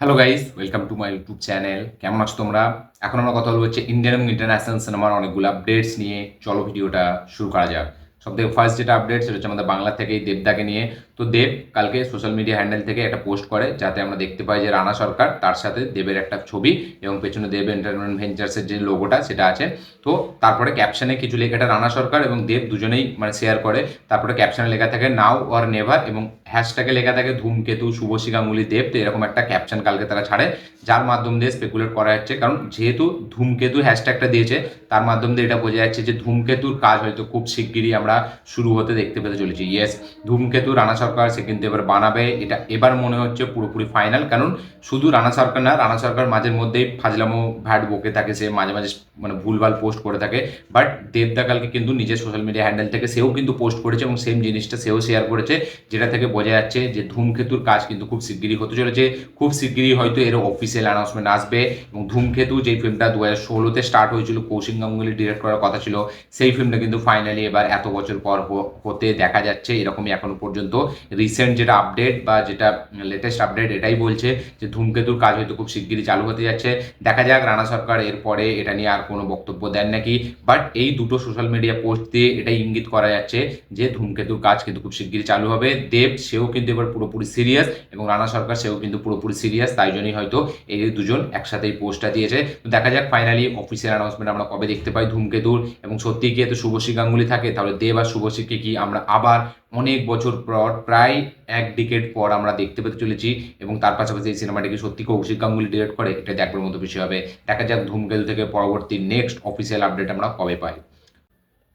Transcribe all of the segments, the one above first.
Hello guys welcome to my YouTube channel কেমন আছো তোমরা? এখন আমরা কথা বলব হচ্ছে ইন্ডিয়ান এবং ইন্টারন্যাশনাল সিনেমার অনেকগুলো আপডেটস নিয়ে। চলো ভিডিওটা শুরু করা যাক। সব থেকে ফার্স্ট যেটা আপডেট সেটা হচ্ছে আমাদের বাংলা থেকে দেবদাকে নিয়ে। তো দেব কালকে সোশ্যাল মিডিয়া হ্যান্ডেল থেকে একটা পোস্ট করে যাতে আমরা দেখতে পাই যে রানা সরকার তার সাথে দেবের একটা ছবি এবং পেছনে দেব এন্টারটেনমেন্ট ভেঞ্চার্সের যে লোগোটা সেটা আছে। তো তারপরে ক্যাপশনে কিছু লেখাটা রানা সরকার এবং দেব দুজনেই মানে শেয়ার করে। তারপরে ক্যাপশনে লেখা থাকে নাও অর নেভার এবং হ্যাশট্যাগে লেখা থাকে ধূমকেতু শুভশ্রী গাঙ্গুলি দেব তো এরকম একটা ক্যাপশন কালকে তারা ছাড়ে। যার মাধ্যম দিয়ে স্পেকুলেট করা যাচ্ছে কারণ যেহেতু ধূমকেতু হ্যাশট্যাগটা দিয়েছে, তার মাধ্যম দিয়ে এটা বোঝা যাচ্ছে যে ধূমকেতুর কাজ হয়তো খুব শিগগিরই আমরা শুরু হতে দেখতে পেতে চলেছি। ইয়েস ধূমকেতু, রানা সরকার, সে কিন্তু এবার বানাবে। এটা এবার মনে হচ্ছে পুরোপুরি ফাইনাল কারণ শুধু রানা সরকার না, রানা সরকার মাঝের মধ্যেই ফাজলামো ভ্যাট বকে থাকে, সে মাঝে মাঝে মানে ভুলভাল পোস্ট করে থাকে। বাট দেবদা কালকে কিন্তু নিজের সোশ্যাল মিডিয়া হ্যান্ডেল থেকে সেও কিন্তু পোস্ট করেছে এবং সেম জিনিসটা সেও শেয়ার করেছে, যেটা থেকে বোঝা যাচ্ছে যে ধূমকেতুর কাজ কিন্তু খুব শিগগিরই হতে চলেছে। খুব শিগগিরই হয়তো এর অফিসিয়াল অ্যানাউন্সমেন্ট আসবে এবং ধূমকেতু যেই ফিল্মটা দু হাজার ষোলোতে স্টার্ট হয়েছিল, কৌশিক গাঙ্গুলি ডিরেক্ট করার কথা ছিল, সেই ফিল্মটা কিন্তু ফাইনালি এবার এত বছর পর হতে দেখা যাচ্ছে, এরকমই এখনও পর্যন্ত। রিসেন্ট যেটা আপডেট বা যেটা লেটেস্ট আপডেট এটাই বলছে যে ধূমকেতুর কাজ হয়তো খুব শিগগিরই চালু হতে যাচ্ছে। দেখা যাক, রানা সরকার এরপরে এটা নিয়ে আর কোনো বক্তব্য দেন নাকি। বাট এই দুটো সোশ্যাল মিডিয়া পোস্ট দিয়ে এটাই ইঙ্গিত করা যাচ্ছে যে ধূমকেতুর কাজ কিন্তু খুব শিগগিরই চালু হবে। দেব সেও কিন্তু এবার পুরোপুরি সিরিয়াস এবং রানা সরকার সেও কিন্তু পুরোপুরি সিরিয়াস তাই জন্যই হয়তো এই দুজন একসাথে এই পোস্টটা দিয়েছে। দেখা যাক ফাইনালি অফিসিয়াল অ্যানাউন্সমেন্ট আমরা কবে দেখতে পাই ধূমকেতুর। এবং সত্যি কি এত শুভশ্রী গাঙ্গুলি থাকে? তাহলে দেব আর শুভশ্রীকে কি আমরা আবার অনেক বছর পর, প্রায় এক ডিকেট পর আমরা দেখতে পেতে চলেছি এবং তার পাশাপাশি এই সিনেমাটিকে সত্যি কৌশিক গাঙ্গুলি ডিরেক্ট করে। এটা দেখবার মতো বিষয় হবে। দেখা যাক ধূমকেতু থেকে পরবর্তী নেক্সট অফিসিয়াল আপডেট আমরা কবে পাই।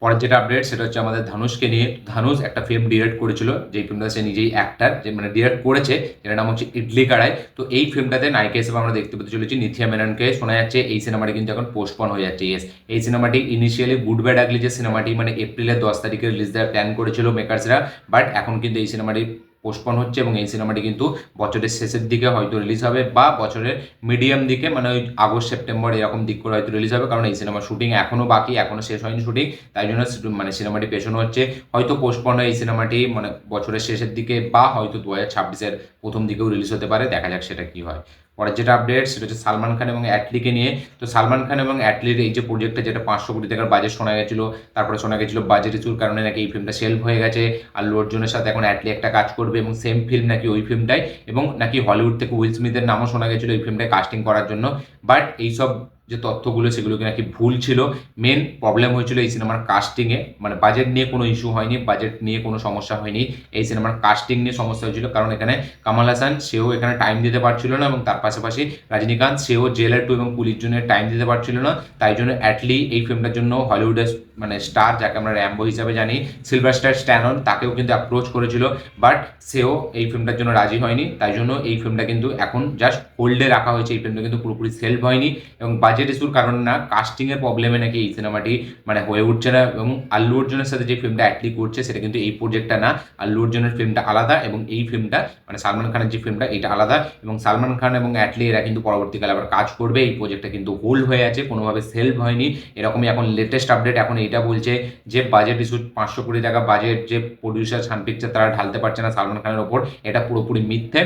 পরের যেটা আপডেট সেটা হচ্ছে আমাদের ধানুষকে নিয়ে। ধানুষ একটা ফিল্ম ডিরেক্ট করেছিল, যেই ফিল্মটা সে নিজেই অ্যাক্টার যে মানে ডিরেক্ট করেছে, যেটার নাম হচ্ছে ইডলি কাড়াই। তো এই ফিল্মটাতে নায়িকা হিসেবে আমরা দেখতে পেতে চলেছি নিথিয়া মেননকে। শোনা যাচ্ছে এই সিনেমাটি কিন্তু এখন পোস্টপন হয়ে যাচ্ছে ইয়েস এই সিনেমাটি ইনিশিয়ালি গুড ব্যাড আগলি যে সিনেমাটি মানে এপ্রিলের দশ তারিখে রিলিজ দেওয়ার প্ল্যান করেছিল মেকার্সরা বাট এখন কিন্তু এই সিনেমাটি পোস্টপন হচ্ছে এবং এই সিনেমাটি কিন্তু বছরের শেষের দিকে হয়তো রিলিজ হবে বা বছরের মিডিয়াম দিকে মানে ওই আগস্ট সেপ্টেম্বর এরকম দিক করে হয়তো রিলিজ হবে কারণ এই সিনেমার শুটিং এখনও বাকি এখনও শেষ হয়নি শুটিং তাই জন্য মানে সিনেমাটি পেছনো হচ্ছে। হয়তো পোস্টপন এই সিনেমাটি মানে বছরের শেষের দিকে বা হয়তো দু হাজার ছাব্বিশের প্রথম দিকেও রিলিজ হতে পারে, দেখা যাক সেটা কি হয়। পরের যেটা আপডেট সেটা হচ্ছে সালমান খান এবং অ্যাটলিকে নিয়ে। তো সালমান খান এবং অ্যাটলির এই যে প্রজেক্টটা যেটা পাঁচশো কোটি টাকার বাজেট শোনা গেছিল, তারপরে শোনা গেছিল বাজেট ইস্যুর কারণে নাকি এই ফিল্মটা সেলফ হয়ে গেছে। আর লোডজনের সাথে এখন অ্যাটলি একটা কাজ করবে এবং সেম ফিল্ম নাকি ওই ফিল্মটাই এবং নাকি হলিউড থেকে উইল স্মিথের নামও শোনা গেছিল এই ফিল্মটায় কাস্টিং করার জন্য। বাট এইসব যে তথ্যগুলো সেগুলো কি নাকি ভুল ছিল। মেন প্রবলেম হয়েছিল এই সিনেমার কাস্টিংয়ে মানে বাজেট নিয়ে কোনো ইস্যু হয়নি বাজেট নিয়ে কোনো সমস্যা হয়নি। এই সিনেমার কাস্টিং নিয়ে সমস্যা হয়েছিল কারণ এখানে কামাল হাসান, সেও এখানে টাইম দিতে পারছিল না এবং তার পাশাপাশি রজনীকান্ত, সেও জেলার টু এবং পুলিশ জন্য টাইম দিতে পারছিল না। তাই জন্য অ্যাটলি এই ফিল্মটার জন্য হলিউডের মানে স্টার যাকে আমরা র্যাম্বো হিসাবে জানি সিলভার স্টার স্ট্যানন তাকেও কিন্তু অ্যাপ্রোচ করেছিল। বাট সেও এই ফিল্মটার জন্য রাজি হয়নি। তাই জন্য এই ফিল্মটা কিন্তু এখন জাস্ট হোল্ডে রাখা হয়েছে। এই ফিল্মটা কিন্তু পুরোপুরি সেলফ হয়নি এবং বাজেট ইস্যুর কারণে না কাস্টিংয়ের প্রবলেমে নাকি এই সিনেমাটি মানে হয়ে উঠছে না এবং আল্লু অর্জুনের সাথে যে ফিল্মটা অ্যাটলি করছে, সেটা কিন্তু এই প্রজেক্টটা না, আল্লু অর্জুনের ফিল্মটা আলাদা এবং এই ফিল্মটা মানে সালমান খানের যে ফিল্মটা এটা আলাদা এবং সালমান খান এবং অ্যাটলি এরা কিন্তু পরবর্তীকালে আবার কাজ করবে। এই প্রজেক্টটা কিন্তু হোল্ড হয়ে আছে, কোনোভাবে সেলফ হয়নি। এরকমই এখন লেটেস্ট আপডেট এখন এইটা বলছে যে বাজেট ইস্যু পাঁচশো কোটি টাকা বাজেট যে প্রডিউসার সান পিকচার তারা ঢালতে পারছে না সালমান খানের ওপর, এটা পুরোপুরি মিথ্যে।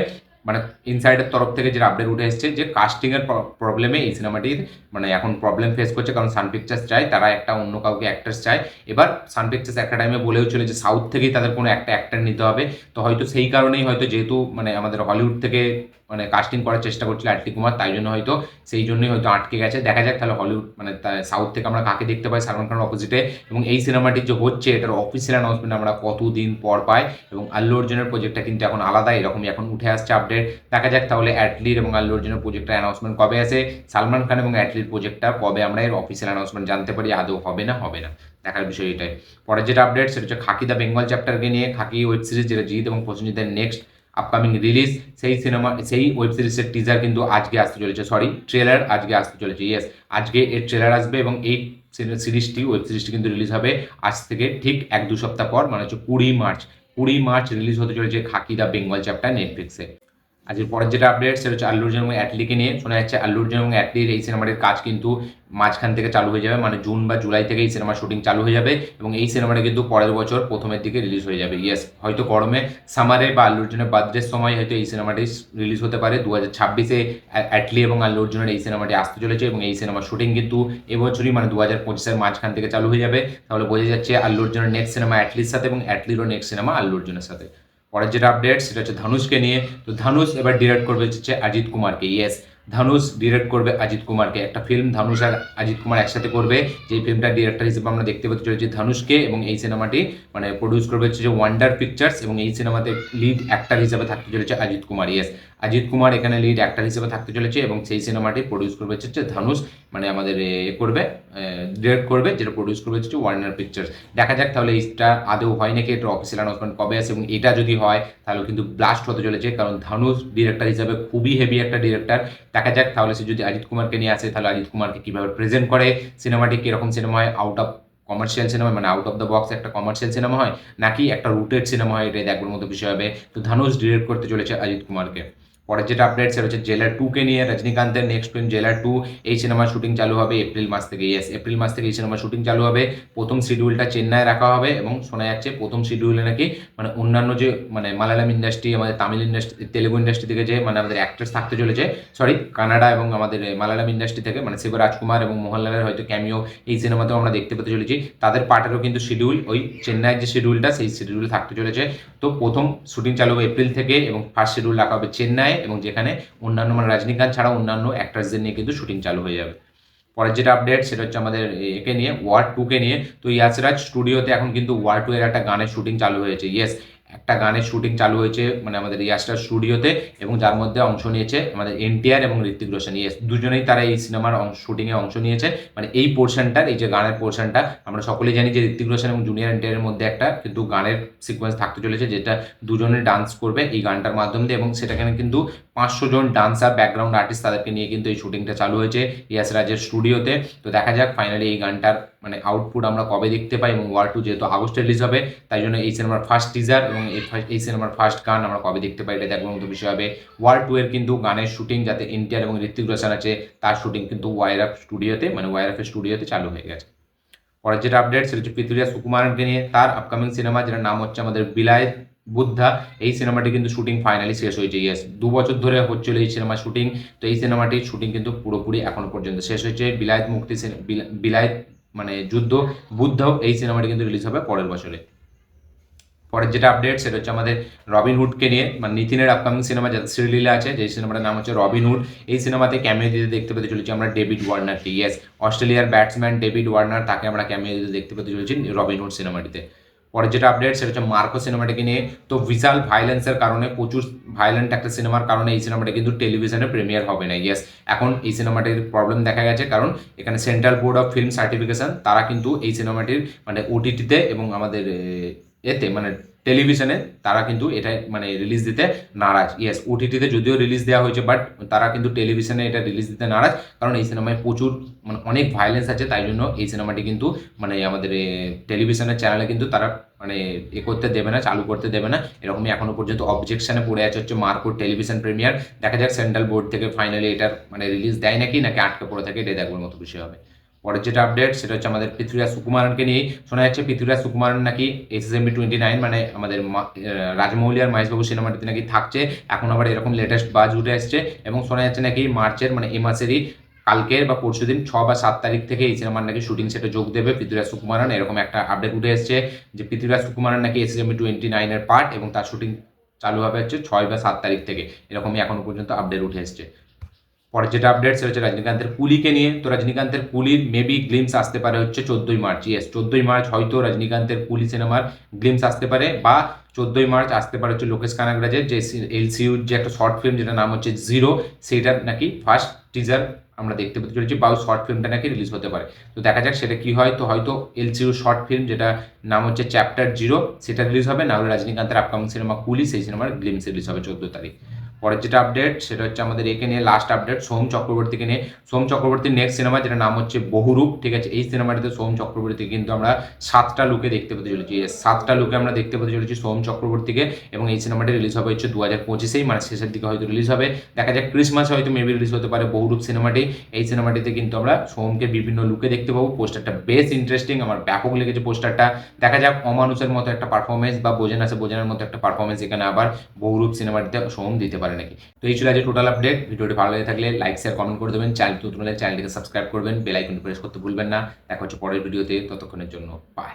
মানে ইনসাইডের তরফ থেকে যে আপডেট উঠে এসছে যে কাস্টিংয়ের প্রবলেমে এই সিনেমাটির মানে এখন প্রবলেম ফেস করছে কারণ সান পিকচার্স চায়, তারা একটা অন্য কাউকে অ্যাক্টার্স চায়। এবার সান পিকচার্স একটা টাইমে বলেও চলে যে সাউথ থেকেই তাদের কোনো একটা অ্যাক্টার নিতে হবে। তো হয়তো সেই কারণেই হয়তো যেহেতু মানে আমাদের হলিউড থেকে মানে কাস্টিং করার চেষ্টা করছিল আটলি কুমার, তাই জন্য হয়তো সেই জন্যই হয়তো আটকে গেছে। দেখা যাক তাহলে হলিউড মানে সাউথ থেকে আমরা কাকে দেখতে পাই, সালমান খানের অপোজিটে এবং এই সিনেমাটি যে হচ্ছে, এটার অফিসিয়াল অ্যানাউন্সমেন্ট আমরা কতদিন পর পাই। এবং আল্লু অর্জুনের প্রজেক্টটা কিন্তু এখন আলাদা, এরকমই এখন উঠে আসছে আপডেট দেখা যাক তাহলে অ্যাটলির এবং আল্লু অর্জুনের প্রজেক্টটা অ্যানাউন্সমেন্ট কবে আসে। সালমান খান এবং অ্যাটলির প্রজেক্টটা কবে আমরা এর অফিসিয়াল অ্যানাউন্সমেন্ট জানতে পারি, আদৌ হবে না হবে না। দেখার বিষয় এটাই। পরের যেটা আপডেট সেটা হচ্ছে খাকি বেঙ্গল চ্যাপ্টারকে নিয়ে, খাকি ওয়েব সিরিজ যেটা জিৎ এবং প্রসেনজিতের নেক্সট আপকামিং রিলিজ সেই সিনেমা সেই ওয়েব সিরিজের টিজার কিন্তু আজকে আসতে চলেছে সরি ট্রেলার আজকে আসতে চলেছে ইয়েস আজকে এর ট্রেলার আসবে এবং এই সিরিজটি ওয়েব সিরিজটি কিন্তু রিলিজ হবে আজ থেকে ঠিক এক দু সপ্তাহ পর মানে হচ্ছে কুড়ি মার্চ কুড়ি মার্চ রিলিজ হতে চলেছে খাকি দ্য বেঙ্গল চ্যাপ্টার নেটফ্লিক্সে আজকের পরের যেটা আপডেট সেটা হচ্ছে আল্লু অর্জুন এবং অ্যাটলিকে নিয়ে। শোনা যাচ্ছে আল্লু অর্জুন এবং অ্যাটলির এই সিনেমাটির কাজ কিন্তু মাঝখান থেকে চালু হয়ে যাবে মানে জুন বা জুলাই থেকে এই সিনেমার শুটিং চালু হয়ে যাবে এবং এই সিনেমাটা কিন্তু পরের বছর প্রথমের দিকে রিলিজ হয়ে যাবে। ইয়েস হয়তো গরমে সামারে বা আল্লু অর্জুনের বার্থডের সময় হয়তো এই সিনেমাটি রিলিজ হতে পারে। দু হাজার ছাব্বিশে অ্যাটলি এবং আল্লু অর্জুনের এই সিনেমাটি আসতে চলেছে এবং এই সিনেমার শুটিং কিন্তু এবছরই মানে দু হাজার পঁচিশের মাঝখান থেকে চালু হয়ে যাবে। তাহলে বোঝা যাচ্ছে আল্লু অর্জুনের নেক্সট সিনেমা অ্যাটলির সাথে এবং অ্যাটলিরও নেক্সট সিনেমা আল্লু অর্জুনের সাথে। পরের যেটা আপডেট সেটা হচ্ছে ধনুষকে নিয়ে। তো ধনুষ এবার ডিরেক্ট করবে হচ্ছে অজিত কুমারকে। ইয়েস ধনুষ ডিরেক্ট করবে অজিত কুমারকে। একটা ফিল্ম ধানুষ আর অজিত কুমার একসাথে করবে। যে ফিল্মটা ডিরেক্টর হিসেবে আমরা দেখতে পেতে চলেছি ধনুষকে এবং এই সিনেমাটি মানে প্রডিউস করবে হচ্ছে যে ওয়ান্ডার পিকচার্স এবং এই সিনেমাতে লিড অ্যাক্টার হিসেবে থাকতে চলেছে অজিত কুমার ইয়েস অজিত কুমার এখানে লিড অ্যাক্টার হিসেবে থাকতে চলেছে এবং সেই সিনেমাটি প্রডিউস করবে হচ্ছে ধনুষ মানে আমাদের এ করবে ডিরেক্ট করবে, যেটা প্রডিউস করবে হচ্ছে ওয়ার্নার পিকচার্স দেখা যাক তাহলে এইটা আদৌ হয় নাকি, এটা অফিসিয়াল অ্যানাউন্সমেন্ট কবে আসে এবং এটা যদি হয়, তাহলে কিন্তু ব্লাস্ট হতে চলেছে। কারণ ধনুষ ডিরেক্টর হিসাবে খুবই হেভি একটা ডিরেক্টর দেখা যাক, তাহলে সে যদি অজিত কুমারকে নিয়ে আসে, তাহলে অজিত কুমারকে কীভাবে প্রেজেন্ট করে? সিনেমাটি কীরকম সিনেমা হয়? আউট অফ কমার্শিয়াল সিনেমা মানে আউট অফ দ্য বক্স একটা কমার্শিয়াল সিনেমা হয়? নাকি একটা রুটেড সিনেমা হয়? এটাই দেখবার মতো বিষয় হবে। তো ধানুষ ডিরেক্ট করতে চলেছে অজিত কুমারকে। পরের যেটা আপডেট সেটা হচ্ছে জেলার টুকে নিয়ে রজনীকান্তের নেক্সট ফিল্ম জেলার টু এই সিনেমার শুটিং চালু হবে এপ্রিল মাস থেকে ইয়েস এপ্রিল মাস থেকে এই সিনেমার শুটিং চালু হবে। প্রথম শিডিউলটা চেন্নাই রাখা হবে এবং শোনা যাচ্ছে প্রথম শিডিউলে নাকি মানে অন্যান্য যে মানে মালায়ালাম ইন্ডাস্ট্রি আমাদের তামিল ইন্ডাস্ট্রি তেলেগু ইন্ডাস্ট্রি থেকে যে মানে আমাদের অ্যাক্ট্রেস থাকতে চলেছে সরি কানাডা এবং আমাদের মালায়ালাম ইন্ডাস্ট্রি থেকে মানে শিবরাজকুমার এবং মোহনলালের হয়তো ক্যামিও এই সিনেমাতেও আমরা দেখতে পেতে চলেছি। তাদের পার্টেরও কিন্তু শিডিউল ওই চেন্নাইয়ের যে শিডিউলটা সেই শিডিউলে থাকতে চলেছে। তো প্রথম শুটিং চালু হবে এপ্রিল থেকে এবং ফার্স্ট শিডিউল রাখা হবে চেন্নাই এবং যেখানে অন্যান্য মানে রজনীকান্ত ছাড়া অন্যান্য অ্যাক্টার্সদের নিয়ে কিন্তু শুটিং চালু হয়ে যাবে। পরের যেটা আপডেট সেটা হচ্ছে আমাদের একে নিয়ে ওয়ার টুকে নিয়ে। তো ইয়াসরাজ স্টুডিওতে এখন কিন্তু ওয়ার টু এর একটা গানের শুটিং চালু হয়েছে। ইয়েস একটা গানের শুটিং চালু হয়েছে মানে আমাদের ইয়াস্টার স্টুডিওতে, এবং যার মধ্যে অংশ নিয়েছে আমাদের এনটিআর এবং ঋত্বিক রোশন। ইয়েস দুজনেই তারা এই সিনেমার শুটিংয়ে অংশ নিয়েছে। মানে এই পোর্শনটার এই যে গানের পোর্শনটা আমরা সকলেই জানি যে ঋত্বিক রোশন এবং জুনিয়র এনটিআরের মধ্যে একটা কিন্তু গানের সিকোয়েন্স থাকতে চলেছে, যেটা দুজনে ডান্স করবে এই গানটার মাধ্যম দিয়ে, এবং সেটাখানে কিন্তু পাঁচশো জন ডান্সার ব্যাকগ্রাউন্ড আর্টিস্ট তাদেরকে নিয়ে কিন্তু এই শুটিংটা চালু হয়েছে ইয়াস রাজের স্টুডিওতে তো দেখা যাক ফাইনালি এই গানটার মানে আউটপুট আমরা কবে দেখতে পাই এবং ওয়ার টু যেহেতু আগস্টে রিলিজ হবে, তাই জন্য এই সিনেমার ফার্স্ট টিজার এবং এই সিনেমার ফার্স্ট গান আমরা কবে দেখতে পাই এটা দেখবার মতো বিষয় হবে। ওয়ার টু এর কিন্তু গানের শুটিং যাতে এনটিআর এবং ঋত্বিক রোশন আছে, তার শুটিং কিন্তু ওয়ার আপ স্টুডিওতে মানে ওয়ার আপের স্টুডিওতে চালু হয়ে গেছে। পরের যেটা আপডেট সেটা হচ্ছে পৃথিবীরা সুকুমারকে নিয়ে, তার আপকামিং সিনেমা যেটার নাম হচ্ছে আমাদের বিলায়ত বুদ্ধা, এই সিনেমাটি কিন্তু শুটিং ফাইনালি শেষ হয়েছে ইয়েস দু বছর ধরে হচ্ছিল এই সিনেমা শুটিং তো এই সিনেমাটির শুটিং কিন্তু পুরোপুরি এখনও পর্যন্ত শেষ হয়েছে। বিলায়ত মুক্তি বিলায়ত মানে যুদ্ধ বুদ্ধ এই সিনেমাটি কিন্তু রিলিজ হবে পরের বছরে। পরের যেটা আপডেট সেটা হচ্ছে আমাদের রবিন হুডকে নিয়ে মানে নিতিনের আপকামিং সিনেমা যাতে শ্রীলীলা আছে যে সিনেমাটার নাম হচ্ছে রবিন হুড, এই সিনেমাতে ক্যামিও দিতে দেখতে পেতে চলেছি আমরা ডেভিড ওয়ার্নারকে ইয়েস অস্ট্রেলিয়ার ব্যাটসম্যান ডেভিড ওয়ার্নার, তাকে আমরা ক্যামিও দিতে দেখতে পেতে চলেছি রবিন হুড সিনেমাটিতে পরের যেটা আপডেট সেটা হচ্ছে মার্কো সিনেমাটাকে নিয়ে। তো বিশাল ভাইলেন্সের কারণে, প্রচুর ভাইলেন্ট একটা সিনেমার কারণে এই সিনেমাটা কিন্তু টেলিভিশনে প্রিমিয়ার হবে না। ইয়েস এখন এই সিনেমাটির প্রবলেম দেখা গেছে, কারণ এখানে central board of film certification তারা কিন্তু এই সিনেমাটির মানে ওটিটিতে এবং আমাদের এতে মানে টেলিভিশনে তারা কিন্তু এটা মানে রিলিজ দিতে নারাজ। ইয়েস ওটিটিতে যদিও রিলিজ দেওয়া হয়েছে বাট তারা কিন্তু টেলিভিশনে এটা রিলিজ দিতে নারাজ, কারণ এই সিনেমায় প্রচুর মানে অনেক ভায়োলেন্স আছে, তাই জন্য এই সিনেমাটি কিন্তু মানে আমাদের টেলিভিশনের চ্যানেলে কিন্তু তারা মানে এ করতে দেবে না, চালু করতে দেবে না। এরকমই এখনও পর্যন্ত অবজেকশনে পড়ে আছে হচ্ছে মার্কোর টেলিভিশন প্রিমিয়ার দেখা যাক সেন্ট্রাল বোর্ড থেকে ফাইনালি এটার মানে রিলিজ দেয় নাকি নাকি আটকে পড়ে থাকে, এটা দেখবার মতো বিষয় হবে। পরের যেটা আপডেট সেটা হচ্ছে আমাদের পৃথ্বীরাজ সুকুমারনকে নিয়ে শোনা যাচ্ছে পৃথ্বীরাজ সুকুমারন নাকি S S MB twenty nine মানে আমাদের রাজমৌলি আর মহেশবাবু সিনেমাটিতে নাকি থাকছে। এখন আবার এরকম লেটেস্ট বাজ উঠে আসছে এবং শোনা যাচ্ছে নাকি মার্চের মানে এ মাসেরই কালকের বা পরশু দিন ছ বা সাত তারিখ থেকে এই সিনেমার নাকি শুটিং সেটে যোগ দেবে পৃথ্বীরাজ সুকুমারন। এরকম একটা আপডেট উঠে এসছে যে পৃথ্বীরাজ সুকুমারন নাকি এস এস এমবি টোয়েন্টি নাইনের পার্ট এবং তার শুটিং চালু হবে হচ্ছে ছয় বা সাত তারিখ থেকে। এরকমই এখনও পর্যন্ত আপডেট উঠে এসছে। পরের যেটা আপডেট সেটা হচ্ছে রজনীকান্তের কুলিকে নিয়ে। তো রজনীকান্তের কুলির মেবি গ্লিমস আসতে পারে হচ্ছে চোদ্দোই মার্চ। ইয়েস চোদ্দোই মার্চ হয়তো রজনীকান্তের কুলি সিনেমার গ্লিমস আসতে পারে বা চোদ্দোই মার্চ আসতে পারে হচ্ছে লোকেশ কানাগরাজের যে এলসিউর যে একটা শর্ট ফিল্ম যেটা নাম হচ্ছে জিরো সেইটার নাকি ফার্স্ট টিজার আমরা দেখতে পেতে চলেছি বা শর্ট ফিল্মটা নাকি রিলিজ হতে পারে। তো দেখা যাক সেটা কি হয়। তো হয়তো এলসিউ শর্ট ফিল্ম যেটা নাম হচ্ছে চ্যাপ্টার জিরো সেটা রিলিজ হবে। না হলে রজনীকান্তের আপকামিং সিনেমা কুলি, সেই সিনেমার গ্লিমস রিলিজ হবে চোদ্দ তারিখ। পরের যেটা আপডেট সেটা হচ্ছে আমাদের একে নিয়ে লাস্ট আপডেট সোম চক্রবর্তীকে নিয়ে। সোম চক্রবর্তীর নেক্সট সিনেমা যেটা নাম হচ্ছে বহুরূপ, ঠিক আছে? এই সিনেমাটিতে সোম চক্রবর্তী কিন্তু আমরা সাতটা লুকে দেখতে পেতে চলেছি। সাতটা লুকে আমরা দেখতে পেতে চলেছি সোম চক্রবর্তীকে এবং এই সিনেমাটি রিলিজ হবে হচ্ছে দু হাজার পঁচিশেই মানে শেষের দিকে হয়তো রিলিজ হবে। দেখা যাক ক্রিসমাস হয়তো মেবি রিলিজ হতে পারে বহুরূপ সিনেমাটি এই সিনেমাটিতে কিন্তু আমরা সোমকে বিভিন্ন লুকে দেখতে পাবো। পোস্টারটা বেশ ইন্টারেস্টিং আমার ব্যাপক লেগেছে পোস্টারটা। দেখা যাক অমানুষের মতো একটা পারফরমেন্স বা বোঝেন আছে বোঝানোর মতো একটা পারফরমেন্স এখানে আবার বহুরূপ সিনেমাটিতে সোম দিতে পারে। নাকি। তো এই ছিল আজকে টোটাল আপডেট ভিডিওটি ভালো লেগে থাকলে লাইক শেয়ার কমেন্ট করে দেবেন। চ্যানেল নতুন হলে চ্যানেলটিকে সাবস্ক্রাইব করবেন। বেল আইকন প্রেস করতে ভুলবেন না। দেখা হচ্ছে পরের ভিডিওতে ততক্ষণের জন্য বাই